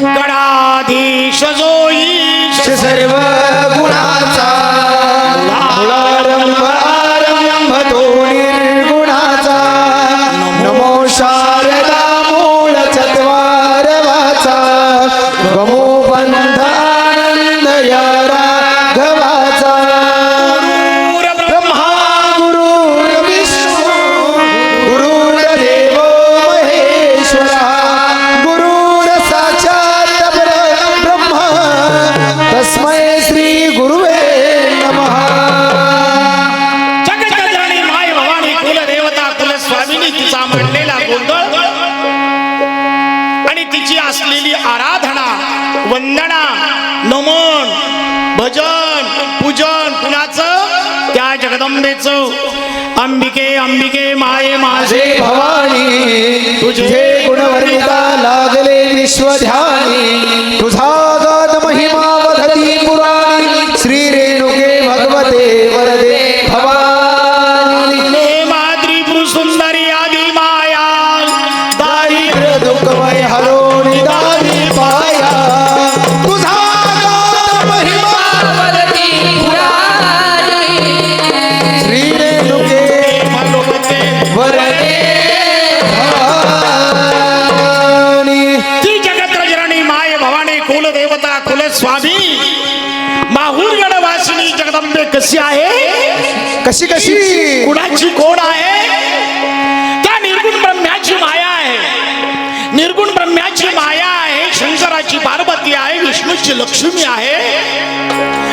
गणाधीश जोई सर्व गुणा जगदंबेच. अंबिके अंबिके माये माझे. भवानी तुझे गुणवर्णिता लागले विश्वध्यानी. तुझा गात महिमा वधती पुराणी. श्री रेणुके भगवते वरदे. जगदंबे कशी आहे? कशी कशी? कुणाची कोण आहे? त्या निर्गुण ब्रह्म्याची माया आहे? निर्गुण ब्रह्म्याची माया आहे शंकराची पार्वती आहे विष्णूची लक्ष्मी आहे.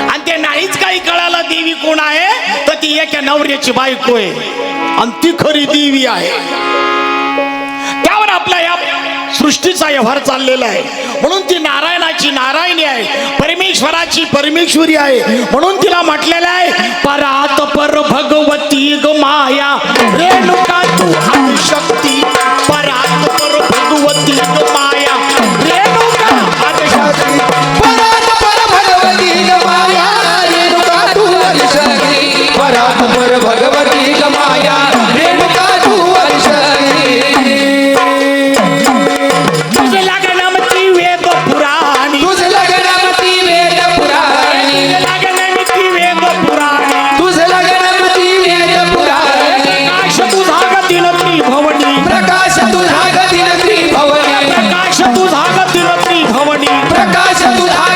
आणि ते नाहीच काही कळालं देवी कोण आहे तर ती एका नवऱ्याची बायको आहे. आणि ती खरी देवी आहे. त्यावर आपला या सृष्टीचा व्यवहार चाललेला आहे. म्हणून ती नारायणाची नारायणी आहे परमेश्वराची परमेश्वरी आहे. म्हणून तिला म्हटलेलं आहे परात पर भगवती ग माया रेणुका तू शक्ती. प्रकाश तुझा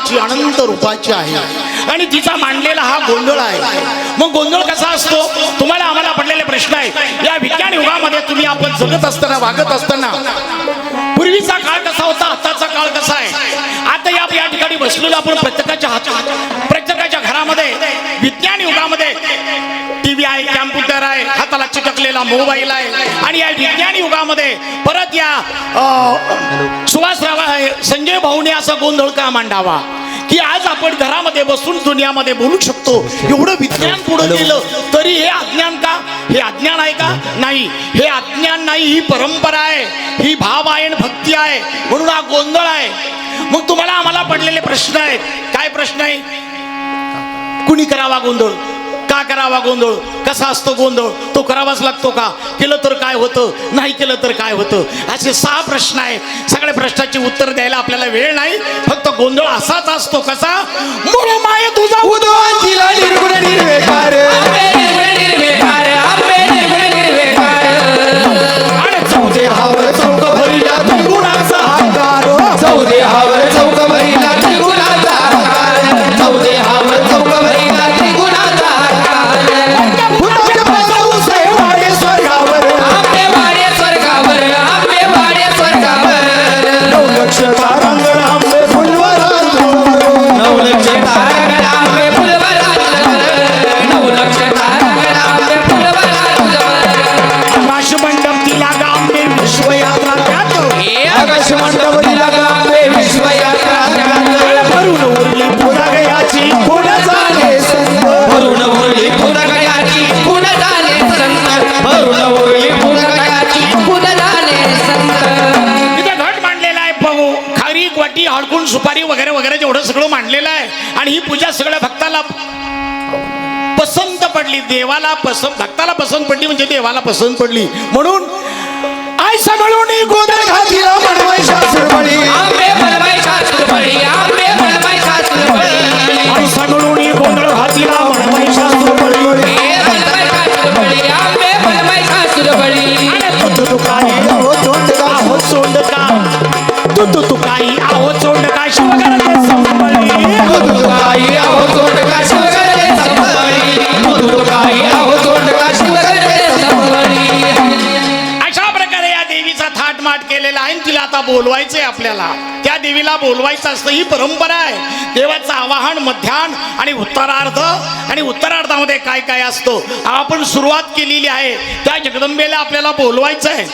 नावाची अनंत रूपाची आहे. आणि तिचा मांडलेला हा गोंधळ आहे. मग गोंधळ कसा असतो? तुम्हाला आम्हाला पडलेले प्रश्न आहे या विज्ञान युगामध्ये तुम्ही आपण जगत असताना वागत असताना पूर्वीचा काळ कसा होता आताचा काळ कसा आहे? आता या या ठिकाणी बसलेलो आपण प्रत्येकाच्या हात प्रत्येकाच्या घरामध्ये विज्ञान युगामध्ये टीव्ही आहे कॅम्प्युटर आहे चिटकलेला मोबाईल आहे. आणि या विज्ञान युगामध्ये परत या अ, सुहासराव संजय भाऊने असा गोंधळ का मांडावा की आज आपण घरामध्ये बसून दुनियामध्ये बोलू शकतो. एवढं विज्ञान पुढे गेलं तरी हे अज्ञान का? हे अज्ञान आहे का? नाही. हे अज्ञान नाही ही परंपरा आहे. ही भाव आहे भक्ती आहे. म्हणून हा गोंधळ आहे. मग तुम्हाला आम्हाला पडलेले प्रश्न आहेत. काय प्रश्न आहे? कुणी करावा गोंधळ? का करावा गोंधळ? कसा असतो गोंधळ? तो करावाच लागतो का? केलं तर काय होतं? नाही केलं तर काय होतं? असे सहा प्रश्न आहेत. सगळ्या प्रश्नाची उत्तर द्यायला आपल्याला वेळ नाही. फक्त गोंधळ असाच असतो कसा? मूळ पडली देवाला पसंत भक्ताला पसंत पडली म्हणजे देवाला पसंत पडली. म्हणून आय सगळं गोदर घातीला केलेला आहे तिला आता बोलवायचंय आपल्याला. त्या देवीला बोलवायचं असतं ही परंपरा आहे. देवाचं आवाहन मध्यान आणि उत्तरार्ध. आणि उत्तरार्धामध्ये काय काय असतो आपण सुरुवात केलेली आहे. त्या जगदंबेला आपल्याला बोलवायचं आहे.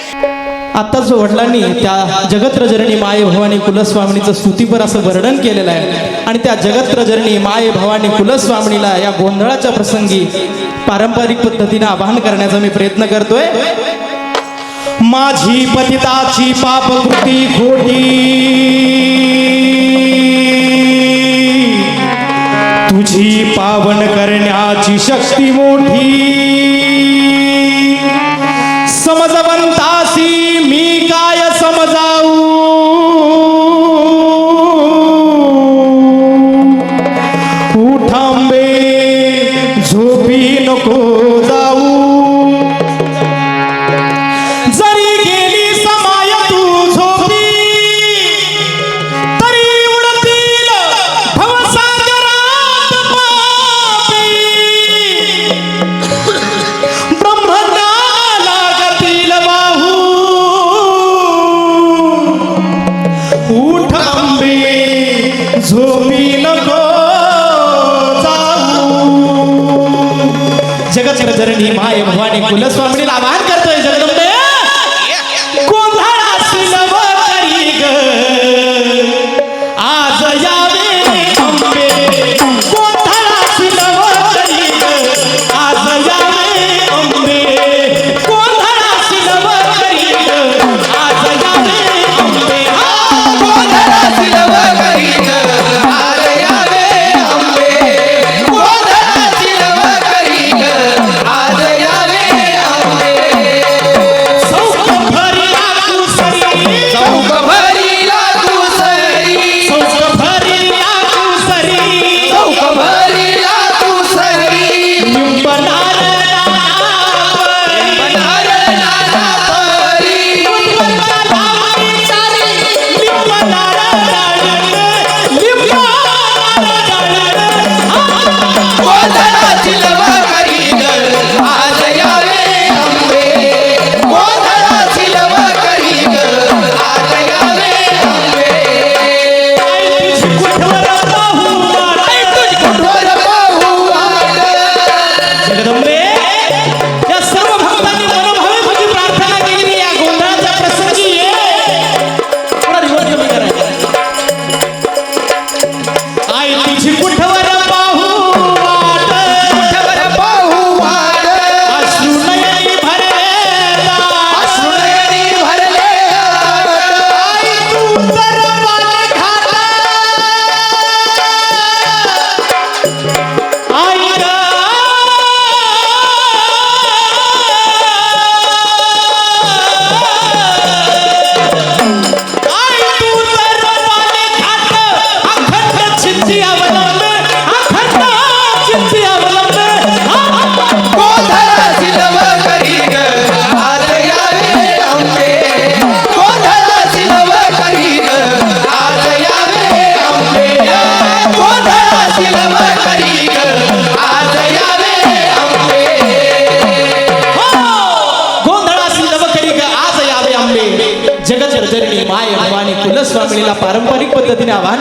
आत्ताच जो वडिलांनी त्या जगत्रजरणी माय भवानी कुलस्वामिनीचं स्तुतीपर असं वर्णन केलेलं आहे. आणि त्या जगत्रजरणी माय भवानी कुलस्वामिनीला या गोंधळाच्या प्रसंगी पारंपरिक पद्धतीने आवाहन करण्याचा मी प्रयत्न करतोय. माझी पतिताची पापकृती खोटी. तुझी पावन करण्याची शक्ती मोठी. समजवंतासी मी काय समजाऊ?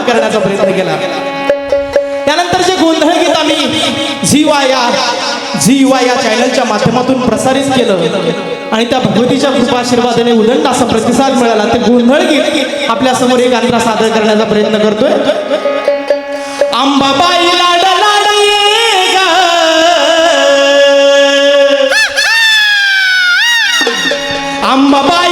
करण्याचा प्रयत्न केला. त्यानंतर जे गोंधळ गीत आम्ही झीवाया झीवा या चॅनलच्या माध्यमातून प्रसारित केलं. आणि त्या भगवतीच्या कृपा आशीर्वादाने उदंड असा प्रतिसाद मिळाला. ते गोंधळ गीत आपल्यासमोर एक अंतरा सादर करण्याचा प्रयत्न करतोय. आंबाबाई आंबाबाई